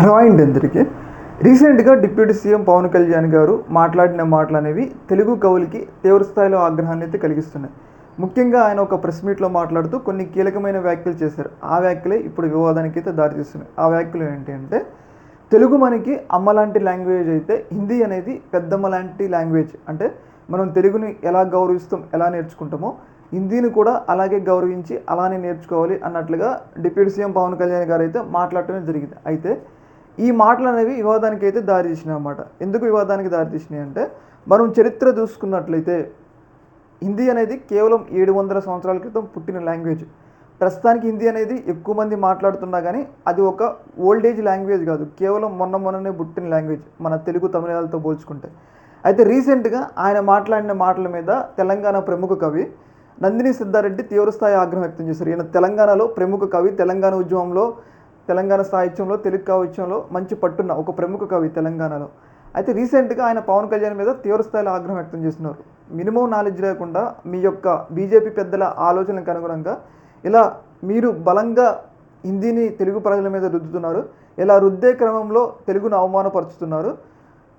రాయిండ్ అందరికీ. రీసెంట్గా deputy CM Pawan Kalyan గారు మాట్లాడిన మాటలు అనేవి తెలుగు కవులకి తీవ్ర స్థాయిలో ఆగ్రహాన్ని అయితే కలిగిస్తున్నాయి. ముఖ్యంగా ఆయన ఒక ప్రెస్ మీట్లో మాట్లాడుతూ కొన్ని కీలకమైన వ్యాఖ్యలు చేశారు. ఆ వ్యాఖ్యలే ఇప్పుడు వివాదానికి అయితే దారితీస్తున్నాయి. ఆ వ్యాఖ్యలు ఏంటి అంటే తెలుగు మనకి అమ్మ లాంటి లాంగ్వేజ్ అయితే హిందీ అనేది పెద్దమ్మ లాంటి లాంగ్వేజ్. అంటే మనం తెలుగుని ఎలా గౌరవిస్తాం ఎలా నేర్చుకుంటామో హిందీని కూడా అలాగే గౌరవించి అలానే నేర్చుకోవాలి అన్నట్లుగా డిప్యూటీ సీఎం పవన్ కళ్యాణ్ గారు అయితే మాట్లాడటమే జరిగింది. అయితే ఈ మాటలు అనేవి వివాదానికి అయితే దారి తీసినాయి అన్నమాట. ఎందుకు వివాదానికి దారి తీసినాయి అంటే మనం చరిత్ర చూసుకున్నట్లయితే హిందీ అనేది కేవలం ఏడు వందల సంవత్సరాల క్రితం పుట్టిన లాంగ్వేజ్. ప్రస్తుతానికి హిందీ అనేది ఎక్కువ మంది మాట్లాడుతున్నా కానీ అది ఒక ఓల్డ్ ఏజ్ లాంగ్వేజ్ కాదు. కేవలం మొన్న మొన్ననే పుట్టిన లాంగ్వేజ్ మన తెలుగు తమిళాలతో పోల్చుకుంటే. అయితే రీసెంట్గా ఆయన మాట్లాడిన మాటల మీద తెలంగాణ ప్రముఖ కవి నందిని సిద్ధారెడ్డి తీవ్రస్థాయి ఆగ్రహం వ్యక్తం చేశారు. ఈయన తెలంగాణలో ప్రముఖ కవి తెలంగాణ ఉద్యమంలో తెలంగాణ సాహిత్యంలో తెలుగు కావ్యంలో మంచి పట్టున్న ఒక ప్రముఖ కవి తెలంగాణలో. అయితే రీసెంట్గా ఆయన పవన్ కళ్యాణ్ మీద తీవ్రస్థాయిలో ఆగ్రహం వ్యక్తం చేస్తున్నారు. మినిమం నాలెడ్జ్ లేకుండా మీ యొక్క బీజేపీ పెద్దల ఆలోచనలకు అనుగుణంగా ఇలా మీరు బలంగా హిందీని తెలుగు ప్రజల మీద రుద్దుతున్నారు. ఇలా రుద్దే క్రమంలో తెలుగును అవమానపరుచుతున్నారు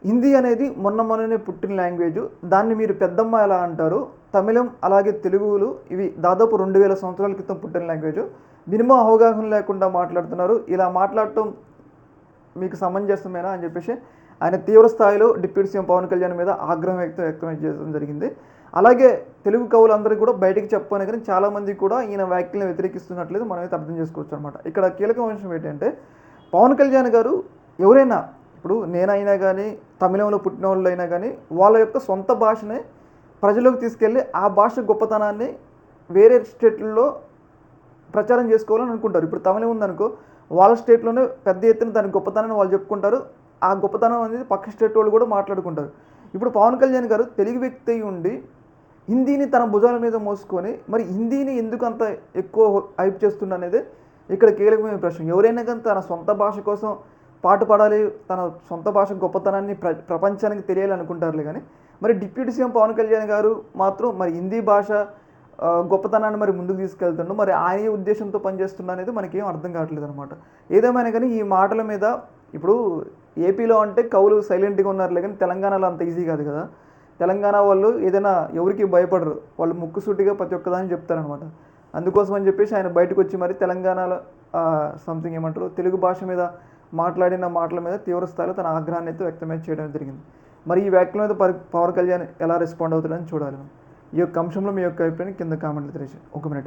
హిందీ అనేది మొన్న మొన్ననే పుట్టిన లాంగ్వేజ్. దాన్ని మీరు పెద్దమ్మ ఎలా అంటారు? తమిళం అలాగే తెలుగులు ఇవి దాదాపు రెండు వేల సంవత్సరాల క్రితం పుట్టిన లాంగ్వేజ్. మినిమం అవగాహన లేకుండా మాట్లాడుతున్నారు. ఇలా మాట్లాడటం మీకు సమంజసమేనా అని చెప్పేసి ఆయన తీవ్ర స్థాయిలో డిప్యూటీ సీఎం పవన్ కళ్యాణ్ మీద ఆగ్రహం వ్యక్తం వ్యక్తం చేయడం జరిగింది. అలాగే తెలుగు కవులందరూ కూడా బయటికి చెప్పని కానీ చాలామంది కూడా ఈయన వ్యాఖ్యలను వ్యతిరేకిస్తున్నట్లేదు మనం అయితే అర్థం చేసుకోవచ్చు అనమాట ఇక్కడ కీలక అంశం ఏంటంటే పవన్ కళ్యాణ్ గారు ఎవరైనా ఇప్పుడు నేనైనా కానీ తమిళంలో పుట్టిన వాళ్ళు అయినా కానీ వాళ్ళ యొక్క సొంత భాషనే ప్రజలకు తీసుకెళ్ళి ఆ భాష గొప్పతనాన్ని వేరే స్టేట్లలో ప్రచారం చేసుకోవాలని అనుకుంటారు. ఇప్పుడు తమిళం ఉందనుకో వాళ్ళ స్టేట్లోనే పెద్ద ఎత్తున దాని గొప్పతనాన్ని వాళ్ళు చెప్పుకుంటారు. ఆ గొప్పతనం అనేది పక్క స్టేట్ వాళ్ళు కూడా మాట్లాడుకుంటారు. ఇప్పుడు పవన్ కళ్యాణ్ గారు తెలుగు వ్యక్తి అయి ఉండి హిందీని తన భుజాల మీద మోసుకొని మరి హిందీని ఎందుకు అంత ఎక్కువ హైప్ చేస్తుండ అనేది ఇక్కడ కీలకమైన ప్రశ్న. ఎవరైనా కానీ తన సొంత భాష కోసం పాట పాడాలి తన సొంత భాష గొప్పతనాన్ని ప్ర ప్రపంచానికి తెలియాలనుకుంటారులే కానీ మరి డిప్యూటీ సీఎం పవన్ కళ్యాణ్ గారు మాత్రం మరి హిందీ భాష గొప్పతనాన్ని మరి ముందుకు తీసుకెళ్తుండో. మరి ఆయన ఏ ఉద్దేశంతో పనిచేస్తున్నా అనేది మనకి ఏం అర్థం కావట్లేదు అనమాట ఏదేమైనా కానీ ఈ మాటల మీద ఇప్పుడు ఏపీలో అంటే కవులు సైలెంట్గా ఉన్నారులే కానీ తెలంగాణలో అంత ఈజీ కాదు కదా. తెలంగాణ వాళ్ళు ఏదైనా ఎవరికి భయపడరు. వాళ్ళు ముక్కుసూటిగా ప్రతి ఒక్కదాన్ని చెప్తారనమాట అందుకోసం అని చెప్పేసి ఆయన బయటకు వచ్చి మరి తెలంగాణలో సంథింగ్ ఏమంటారు తెలుగు భాష మీద మాట్లాడిన మాటల మీద తీవ్రస్థాయిలో తన ఆగ్రహాన్ని అయితే వ్యక్తమే చేయడం జరిగింది. మరి ఈ వ్యాఖ్యల మీద పరి పవన్ కళ్యాణ్ ఎలా రెస్పాండ్ అవుతాడని చూడాలి ఈ యొక్క అంశంలో మీ యొక్క అభిప్రాయం కింద కామెంట్లు తెలియజేయండి. ఒక మినిట్.